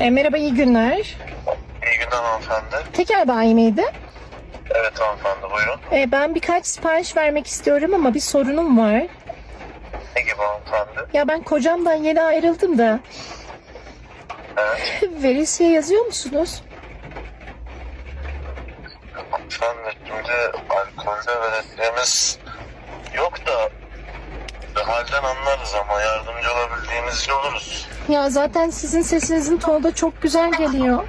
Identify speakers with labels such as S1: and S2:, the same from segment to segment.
S1: E, merhaba, iyi günler.
S2: İyi günler hanımefendi.
S1: Tekel bayi miydi?
S2: Evet hanımefendi buyurun.
S1: E, ben birkaç sipariş vermek istiyorum ama bir sorunum var.
S2: Ne gibi hanımefendi?
S1: Ya ben kocamdan yeni ayrıldım da.
S2: Evet.
S1: Veresiye yazıyor musunuz?
S2: Hanımefendi şimdi alkolde bir halden anlarız ama yardımcı olabildiğimizce oluruz.
S1: Ya zaten sizin sesinizin tonu da çok güzel geliyor.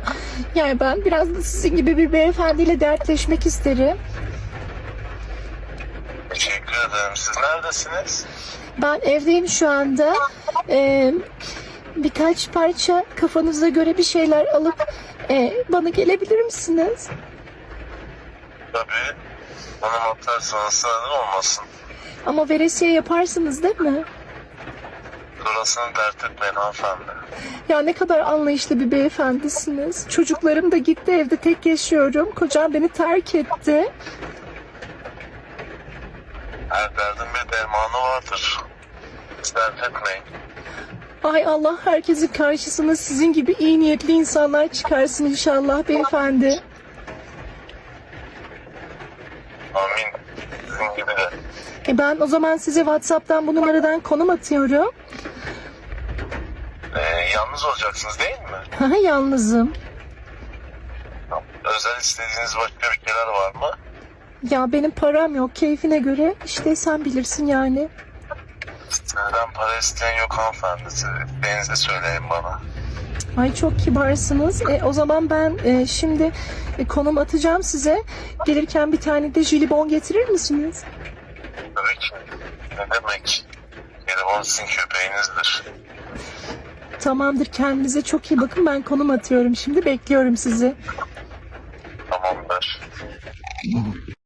S1: Yani ben biraz da sizin gibi bir beyefendiyle dertleşmek isterim.
S2: Teşekkür ederim. Siz neredesiniz?
S1: Ben evdeyim şu anda. E, birkaç parça kafanıza göre bir şeyler alıp e, bana gelebilir misiniz?
S2: Tabii. Bana atarsanız sınırlı olmasın.
S1: Ama veresiye yaparsınız değil mi?
S2: Burasını dert etmeyin hanımefendi.
S1: Ya ne kadar anlayışlı bir beyefendisiniz. Çocuklarım da gitti evde tek yaşıyorum. Kocam beni terk etti.
S2: Her derdin bir dermanı vardır. Hiç dert etmeyin.
S1: Ay Allah herkesin karşısına sizin gibi iyi niyetli insanlar çıkarsın inşallah beyefendi.
S2: Amin.
S1: E ben o zaman size WhatsApp'tan bu numaradan konum atıyorum.
S2: Ee, yalnız olacaksınız değil mi?
S1: Haha yalnızım.
S2: Özel istediğiniz başka bir şeyler var mı?
S1: Ya benim param yok keyfine göre. İşte sen bilirsin yani.
S2: Sizden para isteyen yok hanımefendi. İsteğinizi söyleyin bana.
S1: Ay çok kibarsınız. E, o zaman ben e, şimdi e, konum atacağım size. Gelirken bir tane de jelibon getirir misiniz?
S2: Tabii ki. Ne demek? Telefon sizin köpeğinizdir.
S1: Tamamdır kendinize çok iyi bakın. Ben konum atıyorum şimdi. Bekliyorum sizi.
S2: Tamamdır.